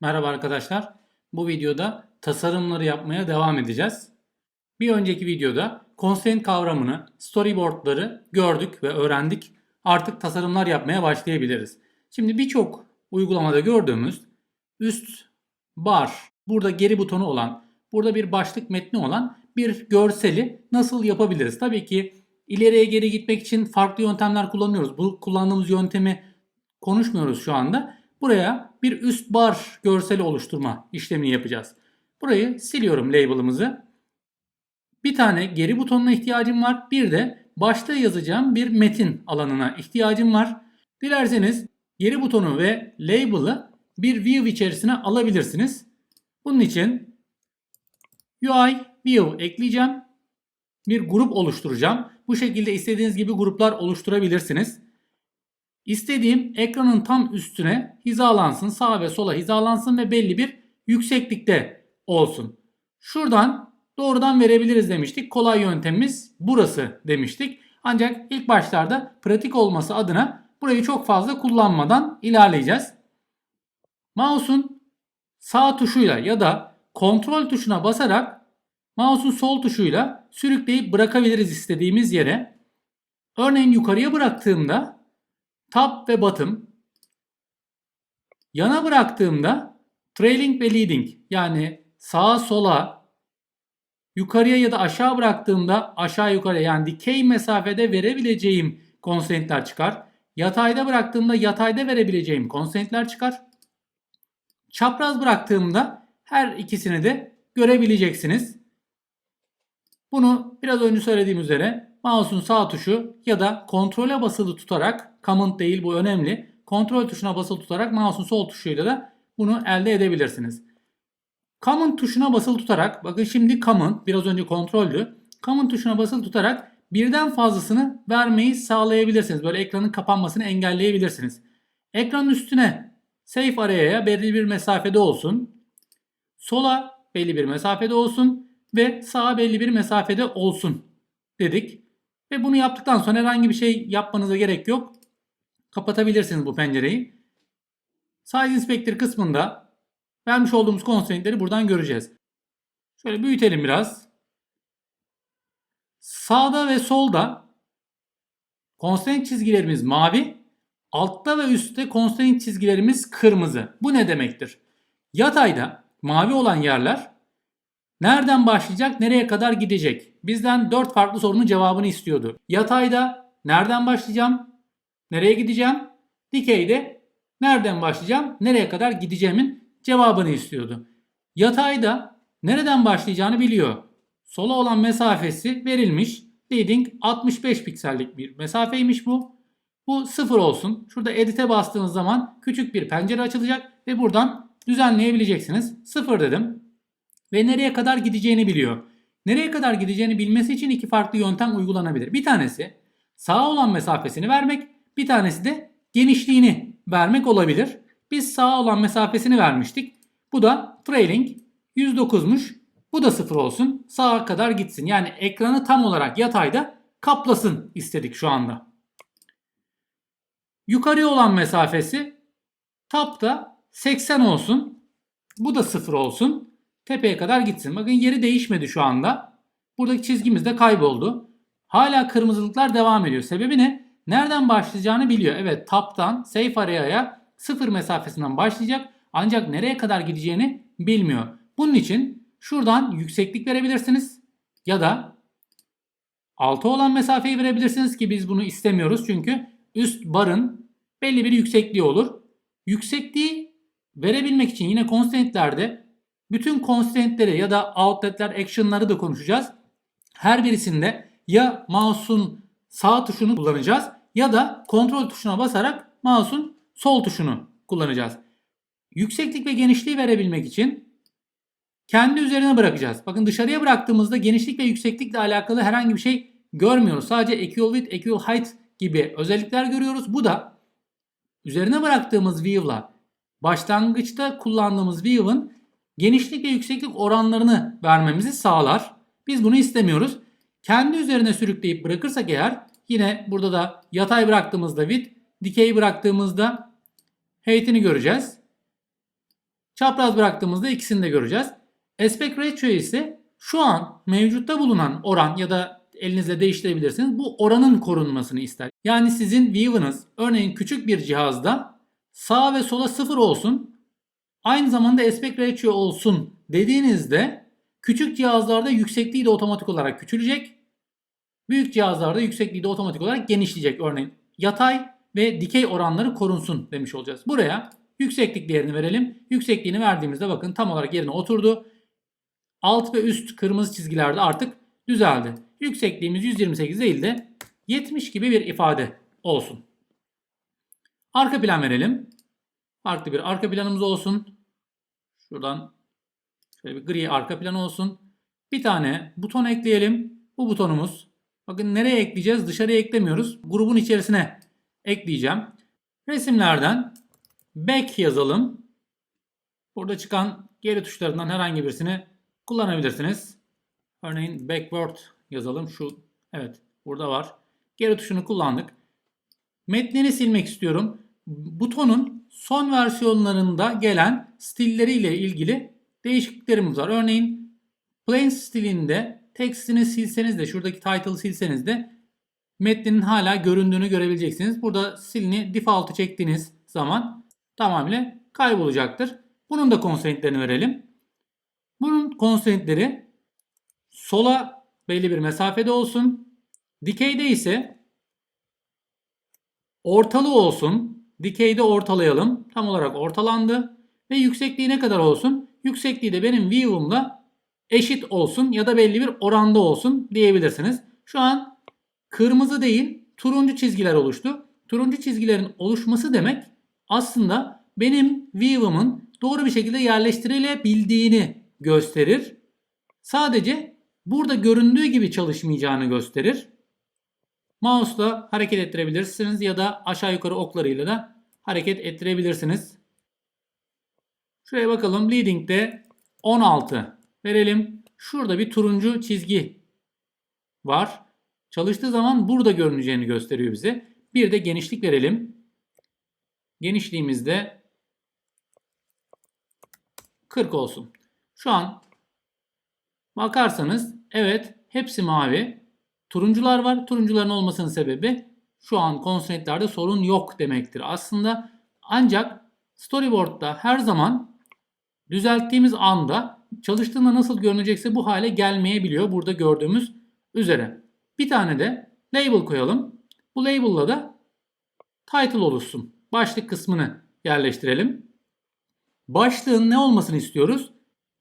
Merhaba arkadaşlar. Bu videoda tasarımları yapmaya devam edeceğiz. Bir önceki videoda constraint kavramını, storyboardları gördük ve öğrendik. Artık tasarımlar yapmaya başlayabiliriz. Şimdi birçok uygulamada gördüğümüz üst bar, burada geri butonu olan, burada bir başlık metni olan bir görseli nasıl yapabiliriz? Tabii ki ileriye geri gitmek için farklı yöntemler kullanıyoruz. Bu kullandığımız yöntemi konuşmuyoruz şu anda. Buraya bir üst bar görseli oluşturma işlemini yapacağız. Burayı siliyorum label'ımızı. Bir tane geri butonuna ihtiyacım var. Bir de başta yazacağım bir metin alanına ihtiyacım var. Dilerseniz geri butonu ve label'ı bir view içerisine alabilirsiniz. Bunun için UI view ekleyeceğim. Bir grup oluşturacağım. Bu şekilde istediğiniz gibi gruplar oluşturabilirsiniz. İstediğim ekranın tam üstüne hizalansın, sağa ve sola hizalansın ve belli bir yükseklikte olsun. Şuradan doğrudan verebiliriz demiştik. Kolay yöntemimiz burası demiştik. Ancak ilk başlarda pratik olması adına burayı çok fazla kullanmadan ilerleyeceğiz. Mouse'un sağ tuşuyla ya da kontrol tuşuna basarak mouse'un sol tuşuyla sürükleyip bırakabiliriz istediğimiz yere. Örneğin yukarıya bıraktığımda top ve bottom yana bıraktığımda trailing ve leading yani sağa sola yukarıya ya da aşağı bıraktığımda aşağı yukarı yani dikey mesafede verebileceğim constraint'ler çıkar. Yatayda bıraktığımda yatayda verebileceğim constraint'ler çıkar. Çapraz bıraktığımda her ikisini de görebileceksiniz. Bunu biraz önce söylediğim üzere mouse'un sağ tuşu ya da kontrole basılı tutarak command değil bu önemli. Kontrol tuşuna basılı tutarak mouse'un sol tuşuyla da bunu elde edebilirsiniz. Command tuşuna basılı tutarak bakın şimdi command biraz önce kontroldü. Command tuşuna basılı tutarak birden fazlasını vermeyi sağlayabilirsiniz. Böyle ekranın kapanmasını engelleyebilirsiniz. Ekranın üstüne safe araya'ya belli bir mesafede olsun. Sola belli bir mesafede olsun ve sağa belli bir mesafede olsun dedik. Ve bunu yaptıktan sonra herhangi bir şey yapmanıza gerek yok. Kapatabilirsiniz bu pencereyi. Size Inspector kısmında vermiş olduğumuz constraint'leri buradan göreceğiz. Şöyle büyütelim biraz. Sağda ve solda constraint çizgilerimiz mavi. Altta ve üstte constraint çizgilerimiz kırmızı. Bu ne demektir? Yatayda mavi olan yerler nereden başlayacak, nereye kadar gidecek? Bizden 4 farklı sorunun cevabını istiyordu. Yatayda nereden başlayacağım, nereye gideceğim? Dikeyde nereden başlayacağım, nereye kadar gideceğimin cevabını istiyordu. Yatayda nereden başlayacağını biliyor. Sola olan mesafesi verilmiş. Leading 65 piksellik bir mesafeymiş bu. Bu sıfır olsun. Şurada edit'e bastığınız zaman küçük bir pencere açılacak ve buradan düzenleyebileceksiniz. Sıfır dedim. Ve nereye kadar gideceğini biliyor. Nereye kadar gideceğini bilmesi için iki farklı yöntem uygulanabilir. Bir tanesi sağa olan mesafesini vermek, bir tanesi de genişliğini vermek olabilir. Biz sağa olan mesafesini vermiştik. Bu da trailing 109'muş. Bu da sıfır olsun. Sağa kadar gitsin. Yani ekranı tam olarak yatayda kaplasın istedik şu anda. Yukarıya olan mesafesi tapta 80 olsun. Bu da sıfır olsun. Tepeye kadar gitsin. Bakın yeri değişmedi şu anda. Buradaki çizgimiz de kayboldu. Hala kırmızılıklar devam ediyor. Sebebi ne? Nereden başlayacağını biliyor. Evet taptan safe araya'ya sıfır mesafesinden başlayacak. Ancak nereye kadar gideceğini bilmiyor. Bunun için şuradan yükseklik verebilirsiniz. Ya da altı olan mesafeyi verebilirsiniz ki biz bunu istemiyoruz. Çünkü üst barın belli bir yüksekliği olur. Yüksekliği verebilmek için yine constraint'lerde bütün constraint'leri ya da outlet'ler, action'ları da konuşacağız. Her birisinde ya mouse'un sağ tuşunu kullanacağız ya da kontrol tuşuna basarak mouse'un sol tuşunu kullanacağız. Yükseklik ve genişliği verebilmek için kendi üzerine bırakacağız. Bakın dışarıya bıraktığımızda genişlik ve yükseklikle alakalı herhangi bir şey görmüyoruz. Sadece equal width, equal height gibi özellikler görüyoruz. Bu da üzerine bıraktığımız view'la başlangıçta kullandığımız view'ın genişlik ve yükseklik oranlarını vermemizi sağlar. Biz bunu istemiyoruz. Kendi üzerine sürükleyip bırakırsak eğer yine burada da yatay bıraktığımızda width, dikey bıraktığımızda height'ini göreceğiz. Çapraz bıraktığımızda ikisini de göreceğiz. Aspect ratio ise şu an mevcutta bulunan oran ya da elinizle değiştirebilirsiniz. Bu oranın korunmasını ister. Yani sizin view'ınız örneğin küçük bir cihazda sağ ve sola sıfır olsun. Aynı zamanda aspect ratio olsun dediğinizde küçük cihazlarda yüksekliği de otomatik olarak küçülecek. Büyük cihazlarda yüksekliği de otomatik olarak genişleyecek. Örneğin yatay ve dikey oranları korunsun demiş olacağız. Buraya yükseklik değerini verelim. Yüksekliğini verdiğimizde bakın tam olarak yerine oturdu. Alt ve üst kırmızı çizgilerde artık düzeldi. Yüksekliğimiz 128 değil de 70 gibi bir ifade olsun. Arka plan verelim. Farklı bir arka planımız olsun. Şuradan şöyle bir gri arka plan olsun. Bir tane buton ekleyelim. Bu butonumuz. Bakın nereye ekleyeceğiz? Dışarıya eklemiyoruz. Grubun içerisine ekleyeceğim. Resimlerden back yazalım. Burada çıkan geri tuşlarından herhangi birisini kullanabilirsiniz. Örneğin backward yazalım. Şu evet burada var. Geri tuşunu kullandık. Metnini silmek istiyorum. Butonun son versiyonlarında gelen stilleriyle ilgili değişikliklerimiz var. Örneğin plain stilinde tekstini silseniz de şuradaki title'ı silseniz de metnin hala göründüğünü görebileceksiniz. Burada silini default'u çektiğiniz zaman tamamıyla kaybolacaktır. Bunun da constraint'lerini verelim. Bunun constraint'leri sola belli bir mesafede olsun. Dikeyde ise ortalı olsun. Dikeyde ortalayalım. Tam olarak ortalandı. Ve yüksekliği ne kadar olsun? Yüksekliği de benim view'umla eşit olsun ya da belli bir oranda olsun diyebilirsiniz. Şu an kırmızı değil turuncu çizgiler oluştu. Turuncu çizgilerin oluşması demek aslında benim view'umun doğru bir şekilde yerleştirilebildiğini gösterir. Sadece burada göründüğü gibi çalışmayacağını gösterir. Mouse'la hareket ettirebilirsiniz ya da aşağı yukarı oklarıyla da hareket ettirebilirsiniz. Şuraya bakalım. Leading'de 16 verelim. Şurada bir turuncu çizgi var. Çalıştığı zaman burada görüneceğini gösteriyor bize. Bir de genişlik verelim. Genişliğimizde 40 olsun. Şu an bakarsanız evet hepsi mavi. Turuncular var. Turuncuların olmasının sebebi şu an constraint'lerde sorun yok demektir aslında. Ancak storyboard'da her zaman düzelttiğimiz anda çalıştığında nasıl görünecekse bu hale gelmeyebiliyor. Burada gördüğümüz üzere. Bir tane de label koyalım. Bu label'la da title oluşsun. Başlık kısmını yerleştirelim. Başlığın ne olmasını istiyoruz?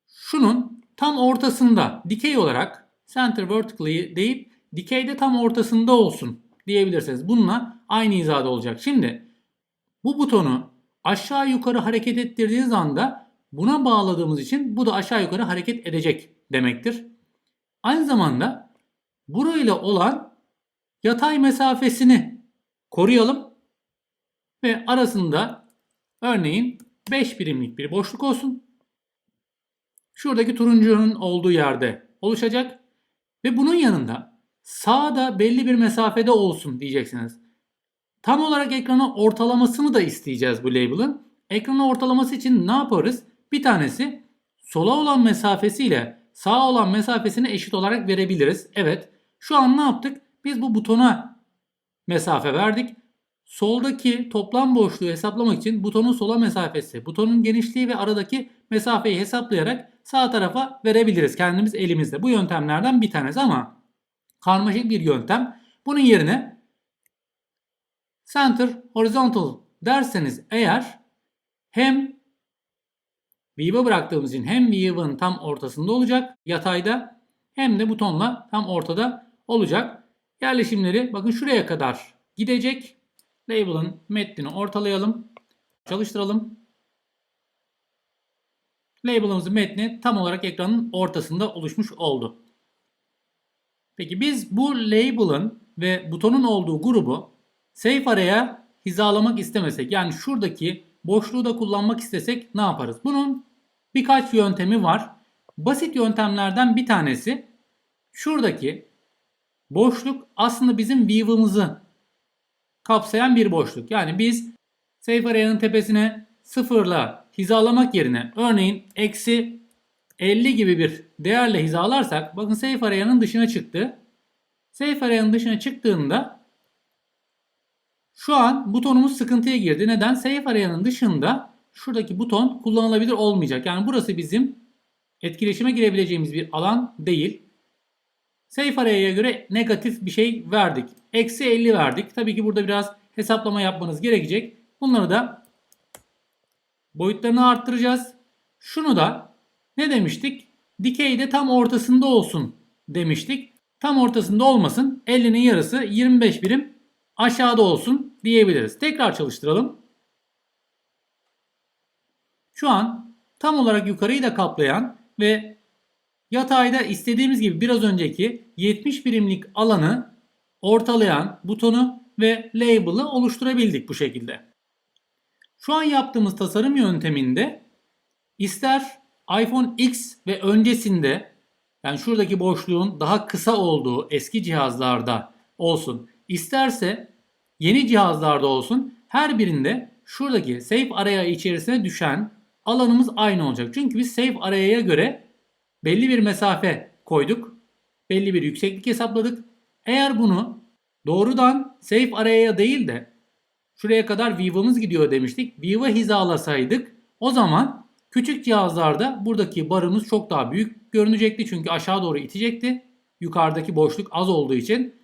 Şunun tam ortasında dikey olarak center vertically deyip dikeyde tam ortasında olsun diyebilirsiniz. Bununla aynı hizada olacak. Şimdi bu butonu aşağı yukarı hareket ettirdiğiniz anda buna bağladığımız için bu da aşağı yukarı hareket edecek demektir. Aynı zamanda burayla olan yatay mesafesini koruyalım ve arasında örneğin 5 birimlik bir boşluk olsun. Şuradaki turuncunun olduğu yerde oluşacak ve bunun yanında sağda belli bir mesafede olsun diyeceksiniz. Tam olarak ekrana ortalamasını da isteyeceğiz bu label'ın. Ekrana ortalaması için ne yaparız? Bir tanesi sola olan mesafesiyle sağa olan mesafesini eşit olarak verebiliriz. Evet. Şu an ne yaptık? Biz bu butona mesafe verdik. Soldaki toplam boşluğu hesaplamak için butonun sola mesafesi, butonun genişliği ve aradaki mesafeyi hesaplayarak sağ tarafa verebiliriz kendimiz elimizde. Bu yöntemlerden bir tanesi ama karmaşık bir yöntem. Bunun yerine center horizontal derseniz eğer hem view'a bıraktığımız için hem view'ın tam ortasında olacak yatayda hem de butonla tam ortada olacak. Yerleşimleri bakın şuraya kadar gidecek. Label'ın metnini ortalayalım. Çalıştıralım. Label'ımızın metni tam olarak ekranın ortasında oluşmuş oldu. Peki biz bu label'ın ve butonun olduğu grubu safe araya hizalamak istemesek yani şuradaki boşluğu da kullanmak istesek ne yaparız? Bunun birkaç yöntemi var. Basit yöntemlerden bir tanesi şuradaki boşluk aslında bizim view'ımızı kapsayan bir boşluk. Yani biz safe araya'nın tepesine sıfırla hizalamak yerine örneğin eksi 50 gibi bir değerle hizalarsak bakın safe area'nın dışına çıktı. Safe area'nın dışına çıktığında şu an butonumuz sıkıntıya girdi. Neden? Safe area'nın dışında şuradaki buton kullanılabilir olmayacak. Yani burası bizim etkileşime girebileceğimiz bir alan değil. Safe area'ya göre negatif bir şey verdik. Eksi 50 verdik. Tabii ki burada biraz hesaplama yapmanız gerekecek. Bunları da boyutlarını arttıracağız. Şunu da ne demiştik? Dikeyde tam ortasında olsun demiştik. Tam ortasında olmasın. 50'nin yarısı 25 birim aşağıda olsun diyebiliriz. Tekrar çalıştıralım. Şu an tam olarak yukarıyı da kaplayan ve yatayda istediğimiz gibi biraz önceki 70 birimlik alanı ortalayan butonu ve label'ı oluşturabildik bu şekilde. Şu an yaptığımız tasarım yönteminde ister iPhone X ve öncesinde yani şuradaki boşluğun daha kısa olduğu eski cihazlarda olsun. isterse yeni cihazlarda olsun her birinde şuradaki safe araya içerisine düşen alanımız aynı olacak. Çünkü biz safe araya göre belli bir mesafe koyduk. Belli bir yükseklik hesapladık. Eğer bunu doğrudan safe araya değil de şuraya kadar view'ımız gidiyor demiştik. View'a hizalasaydık o zaman küçük cihazlarda buradaki barımız çok daha büyük görünecekti. Çünkü aşağı doğru itecekti. Yukarıdaki boşluk az olduğu için.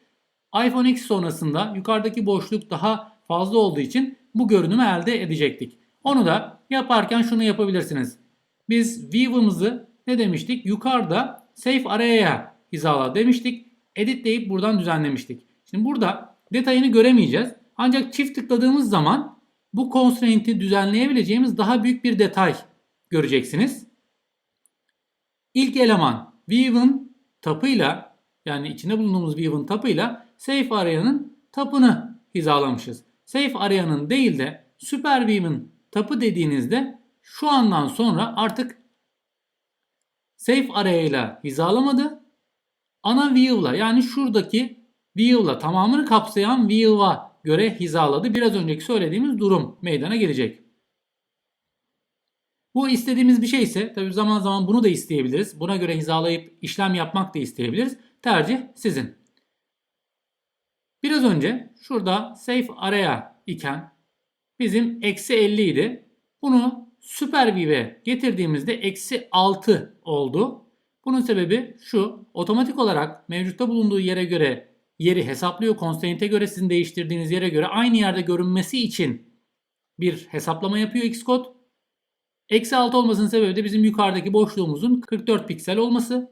iPhone X sonrasında yukarıdaki boşluk daha fazla olduğu için bu görünümü elde edecektik. Onu da yaparken şunu yapabilirsiniz. Biz view'ımızı ne demiştik? Yukarıda safe araya'ya hizala demiştik. Edit deyip buradan düzenlemiştik. Şimdi burada detayını göremeyeceğiz. Ancak çift tıkladığımız zaman bu constraint'i düzenleyebileceğimiz daha büyük bir detay göreceksiniz. İlk eleman view'ın tapıyla yani içinde bulunduğumuz view'ın tapıyla safe araya'nın tapını hizalamışız. Safe araya'nın değil de super view'ın tapı dediğinizde şu andan sonra artık safe arayayla hizalamadı. Ana view'la yani şuradaki view'la tamamını kapsayan view'a göre hizaladı. Biraz önceki söylediğimiz durum meydana gelecek. Bu istediğimiz bir şey ise tabi zaman zaman bunu da isteyebiliriz. Buna göre hizalayıp işlem yapmak da isteyebiliriz. Tercih sizin. Biraz önce şurada safe araya iken bizim eksi 50 idi. Bunu süper view'e getirdiğimizde eksi 6 oldu. Bunun sebebi şu. Otomatik olarak mevcutta bulunduğu yere göre yeri hesaplıyor. Constraint'e göre sizin değiştirdiğiniz yere göre aynı yerde görünmesi için bir hesaplama yapıyor Xcode. Eksi 6 olmasının sebebi de bizim yukarıdaki boşluğumuzun 44 piksel olması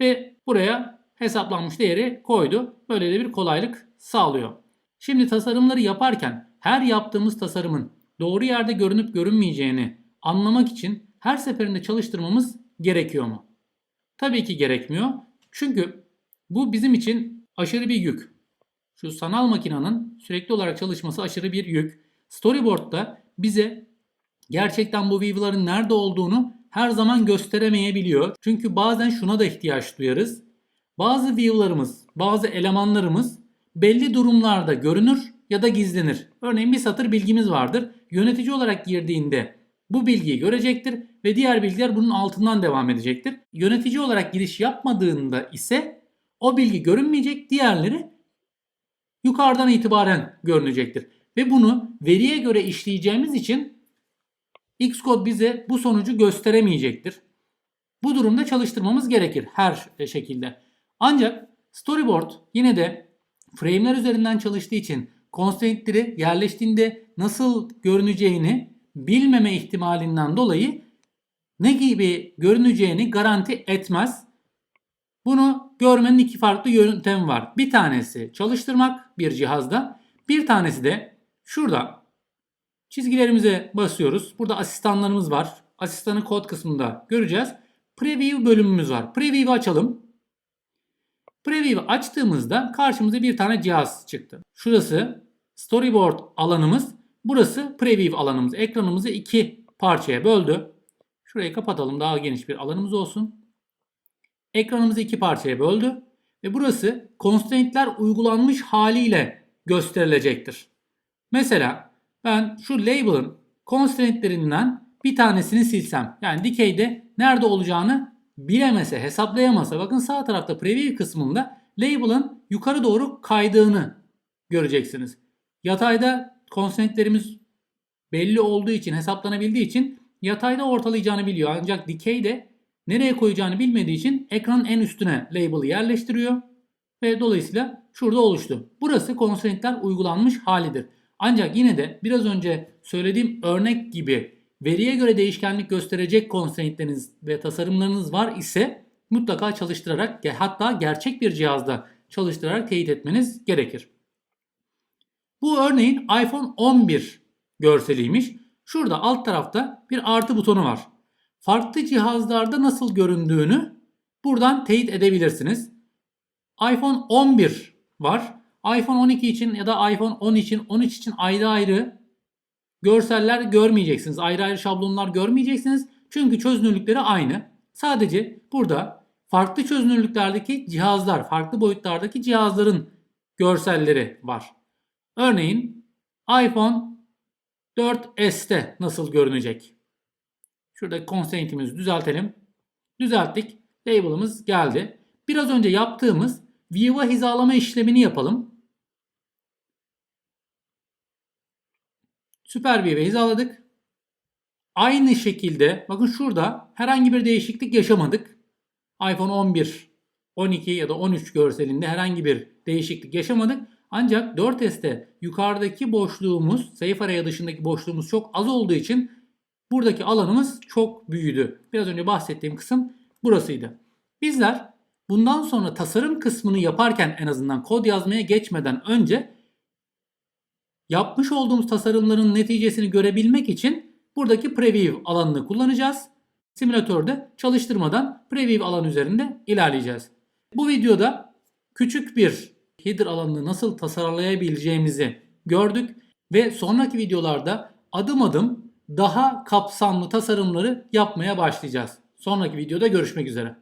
ve buraya hesaplanmış değeri koydu. Böyle de bir kolaylık sağlıyor. Şimdi tasarımları yaparken her yaptığımız tasarımın doğru yerde görünüp görünmeyeceğini anlamak için her seferinde çalıştırmamız gerekiyor mu? Tabii ki gerekmiyor. Çünkü bu bizim için aşırı bir yük. Şu sanal makinenin sürekli olarak çalışması aşırı bir yük. Storyboard'da bize gerçekten bu view'ların nerede olduğunu her zaman gösteremeyebiliyor. Çünkü bazen şuna da ihtiyaç duyarız. Bazı view'larımız, bazı elemanlarımız belli durumlarda görünür ya da gizlenir. Örneğin bir satır bilgimiz vardır. Yönetici olarak girdiğinde bu bilgiyi görecektir ve diğer bilgiler bunun altından devam edecektir. Yönetici olarak giriş yapmadığında ise o bilgi görünmeyecek, diğerleri yukarıdan itibaren görünecektir. Ve bunu veriye göre işleyeceğimiz için Xcode bize bu sonucu gösteremeyecektir. Bu durumda çalıştırmamız gerekir her şekilde. Ancak storyboard yine de frame'ler üzerinden çalıştığı için constraint'leri yerleştiğinde nasıl görüneceğini bilmeme ihtimalinden dolayı ne gibi görüneceğini garanti etmez. Bunu görmenin iki farklı yöntemi var. Bir tanesi çalıştırmak bir cihazda. Bir tanesi de şurada çizgilerimize basıyoruz. Burada asistanlarımız var. Asistanı kod kısmında göreceğiz. Preview bölümümüz var. Preview'u açalım. Preview'u açtığımızda karşımıza bir tane cihaz çıktı. Şurası storyboard alanımız. Burası preview alanımız. Ekranımızı iki parçaya böldü. Şurayı kapatalım daha geniş bir alanımız olsun. Ekranımızı iki parçaya böldü. Ve burası constraint'ler uygulanmış haliyle gösterilecektir. Mesela ben şu label'ın constraint'lerinden bir tanesini silsem yani dikeyde nerede olacağını bilemese, hesaplayamasa bakın sağ tarafta preview kısmında label'ın yukarı doğru kaydığını göreceksiniz. Yatayda constraintlerimiz belli olduğu için, hesaplanabildiği için yatayda ortalayacağını biliyor. Ancak dikeyde nereye koyacağını bilmediği için ekranın en üstüne label'ı yerleştiriyor ve dolayısıyla şurada oluştu. Burası constraintler uygulanmış halidir. Ancak yine de biraz önce söylediğim örnek gibi veriye göre değişkenlik gösterecek constraintleriniz ve tasarımlarınız var ise mutlaka çalıştırarak hatta gerçek bir cihazda çalıştırarak teyit etmeniz gerekir. Bu örneğin iPhone 11 görseliymiş. Şurada alt tarafta bir artı butonu var. Farklı cihazlarda nasıl göründüğünü buradan teyit edebilirsiniz. iPhone 11 var. iPhone 12 için ya da iPhone 10 için 13 için ayrı ayrı görseller görmeyeceksiniz. Ayrı ayrı şablonlar görmeyeceksiniz. Çünkü çözünürlükleri aynı. Sadece burada farklı çözünürlüklerdeki cihazlar, farklı boyutlardaki cihazların görselleri var. Örneğin iPhone 4S'te nasıl görünecek? Şurada constraint'imizi düzeltelim. Düzelttik. Label'ımız geldi. Biraz önce yaptığımız view'a hizalama işlemini yapalım. Süper view'e hizaladık. Aynı şekilde bakın şurada herhangi bir değişiklik yaşamadık. iPhone 11, 12 ya da 13 görselinde herhangi bir değişiklik yaşamadık. Ancak 4S'te yukarıdaki boşluğumuz, safe araya dışındaki boşluğumuz çok az olduğu için buradaki alanımız çok büyüdü. Biraz önce bahsettiğim kısım burasıydı. Bizler bundan sonra tasarım kısmını yaparken en azından kod yazmaya geçmeden önce yapmış olduğumuz tasarımların neticesini görebilmek için buradaki preview alanını kullanacağız. Simülatörde çalıştırmadan preview alan üzerinde ilerleyeceğiz. Bu videoda küçük bir header alanını nasıl tasarlayabileceğimizi gördük ve sonraki videolarda adım adım daha kapsamlı tasarımları yapmaya başlayacağız. Sonraki videoda görüşmek üzere.